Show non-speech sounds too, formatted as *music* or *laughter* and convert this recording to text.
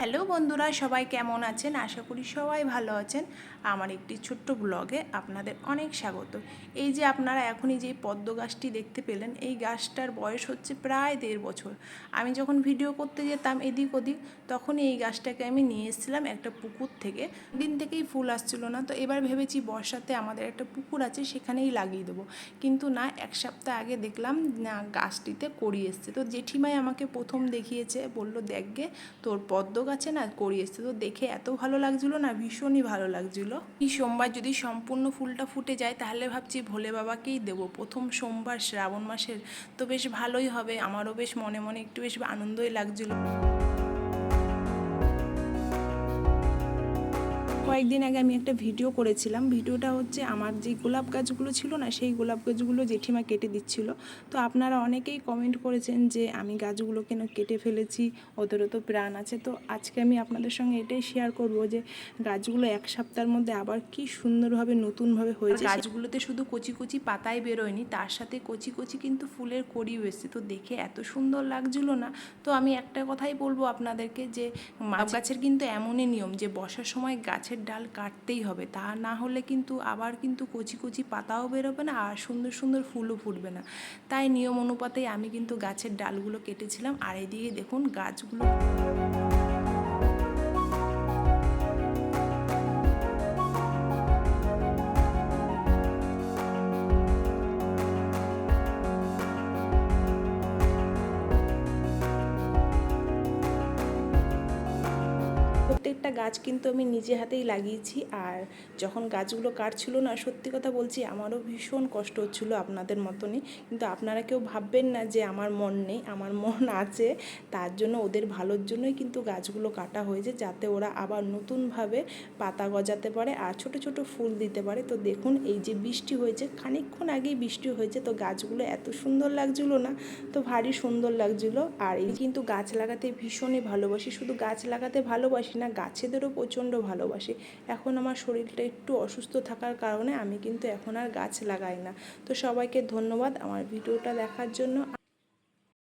Hello বন্ধুরা, সবাই কেমন আছেন? আশা করি সবাই ভালো আছেন। আমার একটি ছোট্ট ব্লগে আপনাদের অনেক স্বাগত। এই যে আপনারা এখনই যে পদ্ম গাছটি দেখতে পেলেন, এই গাছটার বয়স হচ্ছে প্রায় দেড় বছর। আমি যখন ভিডিও করতে যেতাম এদিক ওদিক, তখনই এই গাছটাকে আমি নিয়ে এসেছিলাম একটা পুকুর থেকে। দিন থেকেই ফুল আসছিল না, তো এবার ভেবেছি বর্ষাতে আমাদের একটা পুকুর আছে, সেখানেই লাগিয়ে দেবো। কিন্তু না, এক সপ্তাহ আগে দেখলাম, না, গাছটিতে কড়ি এসছে। তো জেঠিমাই আমাকে প্রথম দেখিয়েছে, বলল দেখগে তোর পদ্ম গাছে না এসছে। তো দেখে এত ভালো লাগছিল না, ভীষণই ভালো লাগছিল। এই সোমবার যদি সম্পূর্ণ ফুলটা ফুটে যায়, তাহলে ভাবছি ভোলে বাবাকেই দেবো। প্রথম সোমবার শ্রাবণ মাসের, তো বেশ ভালোই হবে। আমারও বেশ মনে মনে একটু বেশ আনন্দই লাগছিল। কয়েকদিন আগে আমি একটা ভিডিও করেছিলাম। ভিডিওটা হচ্ছে আমার যে গোলাপ গাছগুলো ছিল না সেই গোলাপ গাছগুলো জেঠিমা কেটে দিচ্ছিল। তো আপনারা অনেকেই কমেন্ট করেছেন যে আমি গাছগুলো কেন কেটে ফেলেছি? ওদেরও তো প্রাণ আছে। তো আজকে আমি আপনাদের সঙ্গে এটাই শেয়ার করব যে গাছগুলো এক সপ্তাহের মধ্যে আবার কি সুন্দরভাবে নতুনভাবে হয়েছে গাছগুলোতে শুধু কচি কচি পাতাই বেরোয়নি তার সাথে কচি কচি কিন্তু ফুলের কড়িও এসছে। তো দেখে এত সুন্দর লাগছিল না। তো আমি একটা কথাই বলব আপনাদেরকে যে মাছ গাছের কিন্তু এমনই নিয়ম যে বসার সময় গাছের ডাল কাটতেই হবে। তা না হলে কিন্তু আবার কিন্তু কচি কচি পাতাও বেরোবে না আর সুন্দর সুন্দর ফুলও ফুটবে না। তাই নিয়ম অনুপাতেই আমি কিন্তু গাছের ডালগুলো কেটেছিলাম। আর দিয়ে দেখুন গাছগুলো প্রত্যেকটা গাছ কিন্তু আমি নিজে হাতেই লাগিয়েছি। আর যখন গাছগুলো কাটছিল না, সত্যি কথা বলছি, আমারও ভীষণ কষ্ট হচ্ছিল আপনাদের মতনই। কিন্তু আপনারা কেউ ভাববেন না যে আমার মন নেই, আমার মন *laughs* আছে। তার জন্য ওদের ভালোর জন্যই কিন্তু গাছগুলো কাটা হয়েছে, যাতে ওরা আবার নতুনভাবে পাতা গজাতে পারে আর ছোট ছোট ফুল দিতে পারে। তো দেখুন, এই যে বৃষ্টি হয়েছে, খানিকক্ষণ আগেই বৃষ্টি হয়েছে, তো গাছগুলো এত সুন্দর লাগছিল না, তো ভারী সুন্দর লাগছিল। আর এই কিন্তু গাছ লাগাতে ভীষণই ভালোবাসি। শুধু গাছ লাগাতে ভালোবাসি না গাছেদেরও প্রচণ্ড ভালোবাসি। এখন আমার শরীরটা একটু অসুস্থ থাকার কারণে আমি কিন্তু এখন আর গাছ লাগাই না। তো সবাইকে ধন্যবাদ আমার ভিডিওটা দেখার জন্য।